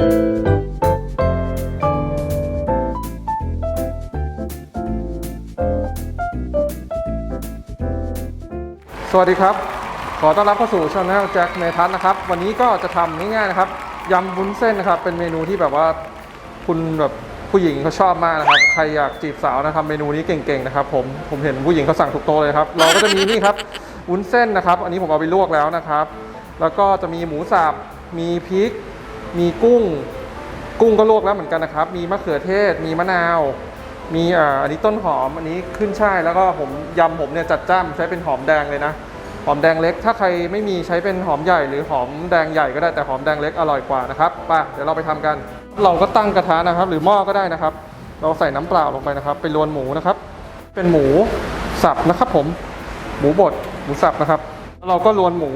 สวัสดีครับ ขอต้อนรับเข้าสู่ช่องแจ็คเมทัศนะครับ วันนี้ก็จะทำง่ายๆนะครับยำวุ้นเส้นนะครับ เป็นเมนูที่แบบว่าคุณแบบผู้หญิงเขาชอบมากนะครับ ใครอยากจีบสาวนะครับเมนูนี้เก่งๆนะครับ ผม ผมเห็นผู้หญิงเขาสั่งทุกโต๊ะเลยครับ เราก็จะมีนี่ครับวุ้นเส้นนะครับ อันนี้ผมเอาไปลวกแล้วนะครับ แล้วก็จะมีหมูสับ มีพริก มีกุ้ง กุ้งก็ลวกแล้วเหมือนกันนะครับ มีมะเขือเทศ มีมะนาว มีอ่าอันนี้ต้นหอม อันนี้ขึ้นช่าย แล้วก็ผมยำผมเนี่ยจัดจ้ำใช้เป็นหอมแดงเลยนะ หอมแดงเล็ก ถ้าใครไม่มีใช้เป็นหอมใหญ่หรือหอมแดงใหญ่ก็ได้ แต่หอมแดงเล็กอร่อยกว่านะครับไป่ะเดี๋ยวเราไปทำกัน เราก็ตั้งกระทะนะครับ หรือหม้อก็ได้นะครับ เราใส่น้ำเปล่าลงไปนะครับ ไปรวนหมูนะครับ เป็นหมูสับนะครับ ผม หมูบด หมูสับนะครับ เราก็รวนหมู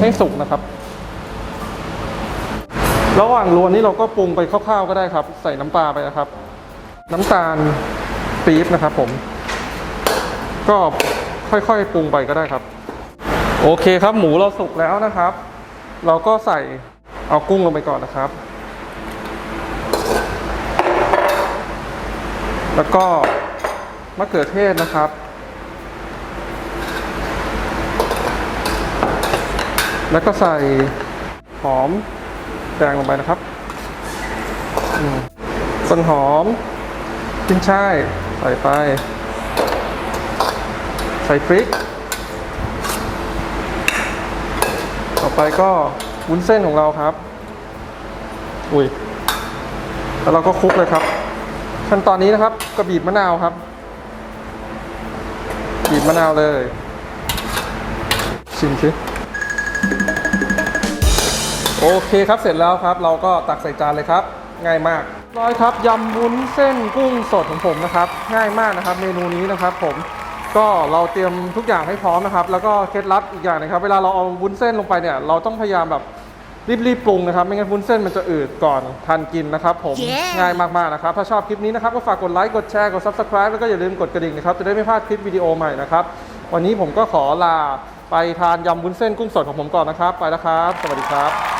ให้สุกนะครับ ระหว่างรวนนี้เราก็ปรุงไปคร่าวๆก็ได้ครับ ใส่น้ำปลาไปนะครับ น้ำตาลปี๊บนะครับ ผม ก็ค่อยๆปรุงไปก็ได้ครับ โอเคครับ หมูเราสุกแล้วนะครับ เราก็ใส่เอากุ้งลงไปก่อนนะครับ แล้วก็มะเขือเทศนะครับ แล้วก็ใส่หอม แดงลงไปนะครับต้นหอมขึ้นช่ายใส่ไป ใส่พริก ต่อไปก็วุ้นเส้นของเราครับ อุ้ยแล้วเราก็คลุกเลยครับ ขั้นตอนนี้นะครับก็บีบมะนาวครับ บีบมะนาวเลย ชิมสิ โอเคครับเสร็จแล้วครับ เราก็ตักใส่จานเลยครับ ง่ายมากร้อยครับยำวุ้นเส้นกุ้งสดของผมนะครับ ง่ายมากนะครับ เมนูนี้นะครับ ผมก็เราเตรียมทุกอย่างให้พร้อมนะครับ แล้วก็เคล็ดลับอีกอย่างนะครับ เวลาเราเอาวุ้นเส้นลงไปเนี่ย เราต้องพยายามแบบรีบๆปรุงนะครับ ไม่งั้นวุ้นเส้นมันจะอืดก่อนทันกินนะครับ ผม Yeah ง่ายมากๆนะครับ ถ้าชอบคลิปนี้นะครับ ก็ฝากกดไลค์ กดแชร์ กด subscribe แล้วก็อย่าลืมกดกระดิ่งนะครับ จะได้ไม่พลาดคลิปวิดีโอใหม่นะครับ วันนี้ผมก็ขอลาไปทานยำวุ้นเส้นกุ้งสดของผมก่อนนะครับ ไปแล้วครับ สวัสดีครับ